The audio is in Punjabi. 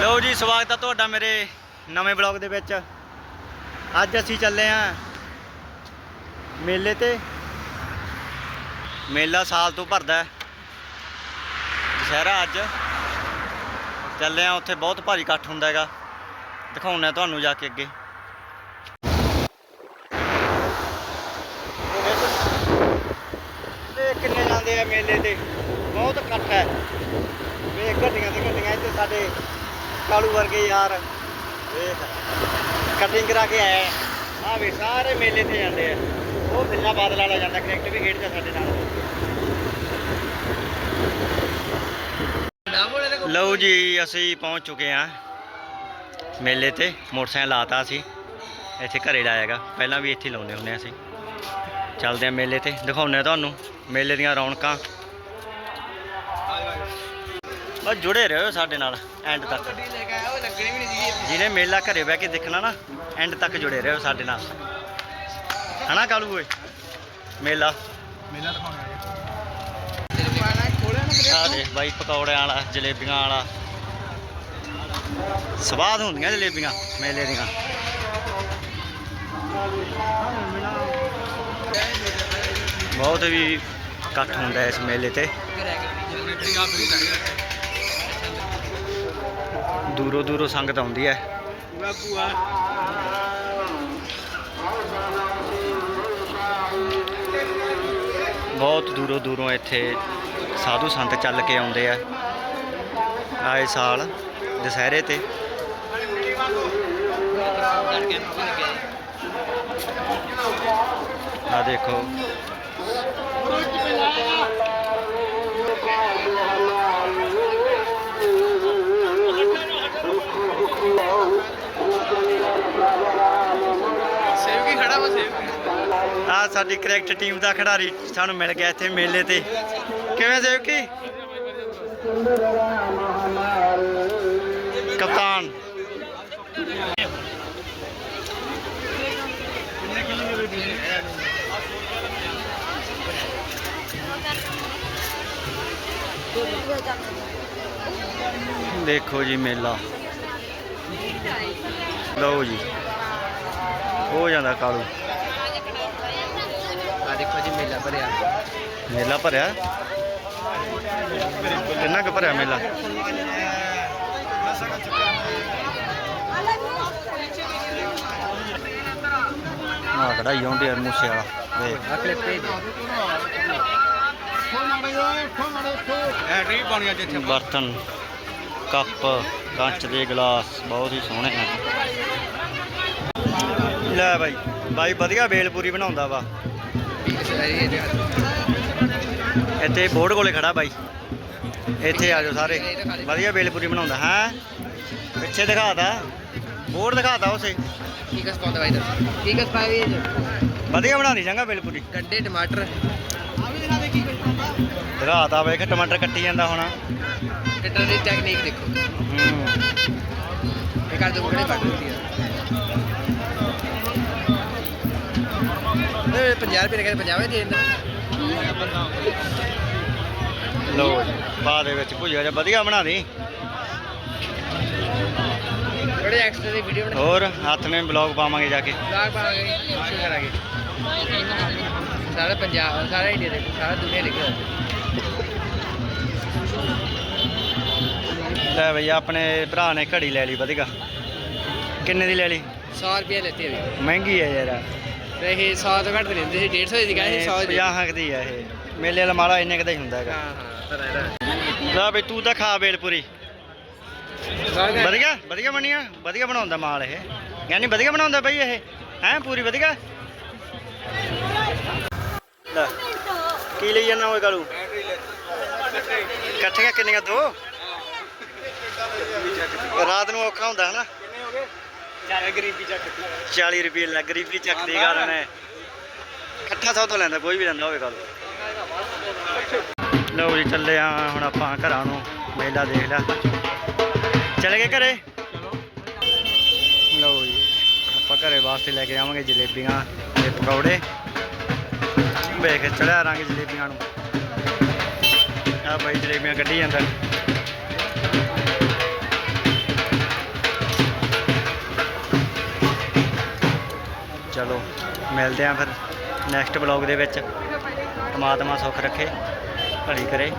ਲਓ ਜੀ, ਸਵਾਗਤ ਹੈ ਤੁਹਾਡਾ ਮੇਰੇ ਨਵੇਂ ਬਲੌਗ ਦੇ ਵਿੱਚ। ਅੱਜ ਅਸੀਂ ਚੱਲੇ ਆਂ ਮੇਲੇ ਤੇ। ਮੇਲਾ ਸਾਲ ਤੋਂ ਭਰਦਾ ਦੁਸਹਿਰਾ ਅੱਜ। ਚੱਲੇ ਆਂ, ਉੱਥੇ ਬਹੁਤ ਭਾਰੀ ਇਕੱਠ ਹੁੰਦਾ ਹੈਗਾ। ਦਿਖਾਉਣਾ ਤੁਹਾਨੂੰ ਜਾ ਕੇ ਅੱਗੇ। ਕਿੰਨੇ ਜਾਂਦੇ ਆ ਮੇਲੇ ਤੇ? ਬਹੁਤ ਇਕੱਠ ਹੈ। ਵੇਖ ਗੱਡੀਆਂ ਤੇ ਗੱਡੀਆਂ ਇੱਥੇ ਸਾਡੇ ਕਾਲੂ ਵਰਗੇ ਯਾਰ। ਵੇਖ ਕਟਿੰਗ ਕਰਾ ਕੇ ਆਏ। ਆ ਵੇ, ਸਾਰੇ ਮੇਲੇ ਤੇ ਜਾਂਦੇ ਆ। ਉਹ ਬਿੱਲਾ ਬਾਦਲ ਵਾਲਾ ਜਾਂਦਾ, ਕ੍ਰਿਕਟ ਵੀ ਖੇਡਦਾ ਸਾਡੇ ਨਾਲ। ਲਓ ਜੀ, ਅਸੀਂ ਪਹੁੰਚ ਚੁੱਕੇ ਆ ਮੇਲੇ ਤੇ। ਮੋਟਰਸਾਈਕਲ ਲਾਤਾ ਅਸੀਂ। ਇੱਥੇ ਘਰੇ ਲਾਇਆਗਾ ਪਹਿਲਾਂ ਵੀ ਇੱਥੇ ਲਾਉਂਦੇ ਹੁੰਦੇ ਹਾਂ ਅਸੀਂ। ਚੱਲਦੇ ਆ ਮੇਲੇ ਤੇ। ਦਿਖਾਉਂਦੇ ਆ ਤੁਹਾਨੂੰ ਮੇਲੇ ਦੀਆਂ ਰੌਣਕਾਂ। ਬਸ ਜੁੜੇ ਰਹੋ ਸਾਡੇ ਨਾਲ ਐਂਡ ਤੱਕ। ਜਿਹਨੇ ਮੇਲਾ ਘਰੇ ਬਹਿ ਕੇ ਦੇਖਣਾ ਨਾ ਐਂਡ ਤੱਕ ਜੁੜੇ ਰਹੋ ਸਾਡੇ ਨਾਲ। ਹਨਾ ਕਾਲੂ ਓਏ? ਮੇਲਾ। ਮੇਲਾ ਦਿਖਾਉਣਾ ਆ। ਦੇਖ ਬਾਈ ਪਕੌੜਿਆਂ ਵਾਲਾ ਜਲੇਬੀਆਂ ਵਾਲਾ। ਸਵਾਦ ਹੁੰਦੀਆਂ ਜਲੇਬੀਆਂ ਮੇਲੇ ਦੀਆਂ। ਬਹੁਤ ਵੀ ਇਕੱਠ ਹੁੰਦਾ ਇਸ ਮੇਲੇ ਤੇ। ਦੂਰੋਂ ਦੂਰੋਂ ਸੰਗਤ ਆਉਂਦੀ ਹੈ। ਬਹੁਤ ਦੂਰੋਂ ਦੂਰੋਂ ਇੱਥੇ ਸਾਧੂ ਸੰਤ ਚੱਲ ਕੇ ਆਉਂਦੇ ਆ। ਆਏ ਸਾਲ ਦੁਸਹਿਰੇ ਤੇ। ਆ ਦੇਖੋ। ਸਾਡੀ ਕ੍ਰਿਕਟ ਟੀਮ ਦਾ ਖਿਡਾਰੀ ਸਾਨੂੰ ਮਿਲ ਗਿਆ ਇੱਥੇ ਮੇਲੇ ਤੇ। ਕਿਵੇਂ ਸੇਵਕੀ ਕਪਤਾਨ। ਦੇਖੋ ਜੀ ਮੇਲਾ। ਲਓ ਜੀ। ਹੋ ਜਾਂਦਾ ਕਾਲੂ। ਆ ਦੇਖੋ ਜੀ ਮੇਲਾ ਭਰਿਆ। ਮੇਲਾ ਭਰਿਆ? ਕਿੰਨਾ ਕੁ ਭਰਿਆ ਮੇਲਾ? ਆ ਕਢਾਈ ਆਉਂਦੀ ਯਾਰ ਮੂਸੇ ਵਾਲਾ ਦੇਖ ਆ ਪਾਉਣੀ ਜਿੱਥੇ ਬਰਤਨ ਕੱਪ ਕੱਚ ਦੇ ਗਲਾਸ ਬਹੁਤ ਹੀ ਸੋਹਣੇ ਹਨ ਲੈ ਬਾਈ ਬਾਈ ਵਧੀਆ ਬੇਲਪੂਰੀ ਬਣਾਉਂਦਾ ਵਾ। ਇੱਥੇ ਬੋਰਡ ਕੋਲੇ ਖੜਾ ਬਾਈ। ਇੱਥੇ ਆ ਜਾਓ ਸਾਰੇ। ਵਧੀਆ ਬੇਲਪੂਰੀ ਬਣਾਉਂਦਾ ਹੈ? ਪਿੱਛੇ ਦਿਖਾਤਾ। ਬੋਰਡ ਦਿਖਾਤਾ ਉਸੇ। ਕੀ ਕਸ ਪਾਉਂਦਾ ਬਾਈ ਦਾ। ਕੀ ਕਸ ਪਾਈ ਇਹ ਵਧੀਆ ਬਣਾਉਂਦੀ ਚੰਗਾ ਬੇਲਪੂਰੀ ਗੰਡੇ ਟਮਾਟਰ। ਦਿਖਾਤਾ ਵੇਖ ਟਮਾਟਰ ਕੱਟੀ ਜਾਂਦਾ ਹੋਣਾ। ਕੱਟਣ ਦੀ ਟੈਕਨੀਕ ਦੇਖੋ। ਹੂੰ। ਇਹ ਕਰ ਦੋ ਬੜੇ ਕੱਟ ਆ। ਇਹ 50 ਰੁਪਏ ਕਹਿੰਦੇ 50 ਦੇ ਦਿੰਦਾ। ਲਓ ਜੀ ਬਾਅਦ ਦੇ ਵਿੱਚ ਭੁਜਿਆ ਜਿਹਾ ਵਧੀਆ ਬਣਾ ਦੇ। ਥੋੜੇ ਐਕਸਟਰਾ ਦੀ ਵੀਡੀਓ ਬਣਾ। ਹੋਰ ਹੱਥ ਨੇ ਬਲੌਗ ਪਾਵਾਂਗੇ ਜਾ ਕੇ। ਬਲਾਗ ਪਾਵਾਂਗੇ ਸ਼ੇਅਰ ਕਰਾਂਗੇ। ਸਾਰਾ ਪੰਜਾਬ ਸਾਰਾ ਇੰਡੀਆ ਦੇ ਸਾਰਾ ਦੁਨੀਆ ਦੇਖੋ। ਲੈ ਆਪਣੇ ਭਰਾ ਨੇ ਘੜੀ ਲੈ ਲਈ ਵਧੀਆ। ਕਿੰਨੇ ਦੀ ਲੈ ਲਈ? 100 ਰੁਪਏ ਲੈਤੇ ਮਹਿੰਗੀ ਹੈ ਯਾਰ। ਤੇ ਇਹ 100 ਤੋਂ ਘੱਟ ਲੈਂਦੇ ਸੀ 150 ਦੀ ਕਹਿੰਦੇ 100 ਦੀ। 50 ਹੱਕ ਦੀ ਹੈ ਇਹ। ਮੇਲੇ ਵਾਲਾ ਮਾਲਾ ਇੰਨੇ ਕੁ ਦਾ ਹੀ ਹੁੰਦਾ ਹੈਗਾ। ਹਾਂ ਹਾਂ ਲੈ ਬਈ ਤੂੰ ਤਾਂ ਖਾ ਬੇਲਪੂਰੀ। ਵਧੀਆ ਵਧੀਆ ਬਣੀਆਂ ਵਧੀਆ ਬਣਾਉਂਦਾ ਮਾਲ ਇਹ। ਯਾਨੀ ਵਧੀਆ ਬਣਾਉਂਦਾ ਬਈ ਇਹ। ਹੈ ਪੂਰੀ ਵਧੀਆ? ਲੈ ਕੀ ਲਈ ਜਾਂਦਾ ਓਏ ਕਾਲੂ? ਇਕੱਠੀਆਂ ਕਿੰਨੀਆਂ ਦੋ? ਰਾਤ ਨੂੰ ਔਖਾ ਹੁੰਦਾ ਹਨਾ? ਚਾਰੇ ਗਰੀਬੀ ਚੱਕਦੀ 40 ਰੁਪਏ ਲੱਗ ਗਰੀਬੀ ਚੱਕਦੀ ਗੱਲ ਨੇ। ਇਕੱਠਾ ਸੌ ਤੋਂ ਲੈਂਦਾ ਕੋਈ ਵੀ ਲੈਂਦਾ ਹੋਵੇ ਗੱਲ। ਲਓ ਜੀ ਚੱਲੇ ਆ ਹੁਣ ਆਪਾਂ ਘਰਾਂ ਨੂੰ ਮੇਲਾ ਦੇਖ ਲਿਆ ਚਲੇ ਗਏ ਘਰੇ? ਲਓ ਜੀ ਆਪਾਂ ਘਰੇ ਵਾਸਤੇ ਲੈ ਕੇ ਆਵਾਂਗੇ ਜਲੇਬੀਆਂ ਤੇ ਪਕੌੜੇ। ਵੇਖ ਚੜਿਆ ਰੰਗ ਜਲੇਬੀਆਂ ਨੂੰ। ਆ ਬਾਈ ਜਲੇਬੀਆਂ ਕੱਢੀ ਜਾਂਦਾ। ਚਲੋ ਮਿਲਦੇ ਆਂ ਫਿਰ ਨੈਕਸਟ ਬਲੌਗ ਦੇ ਵਿੱਚ। ਪਰਮਾਤਮਾ ਸੁੱਖ ਰੱਖੇ ਭਲੀ ਕਰੇ।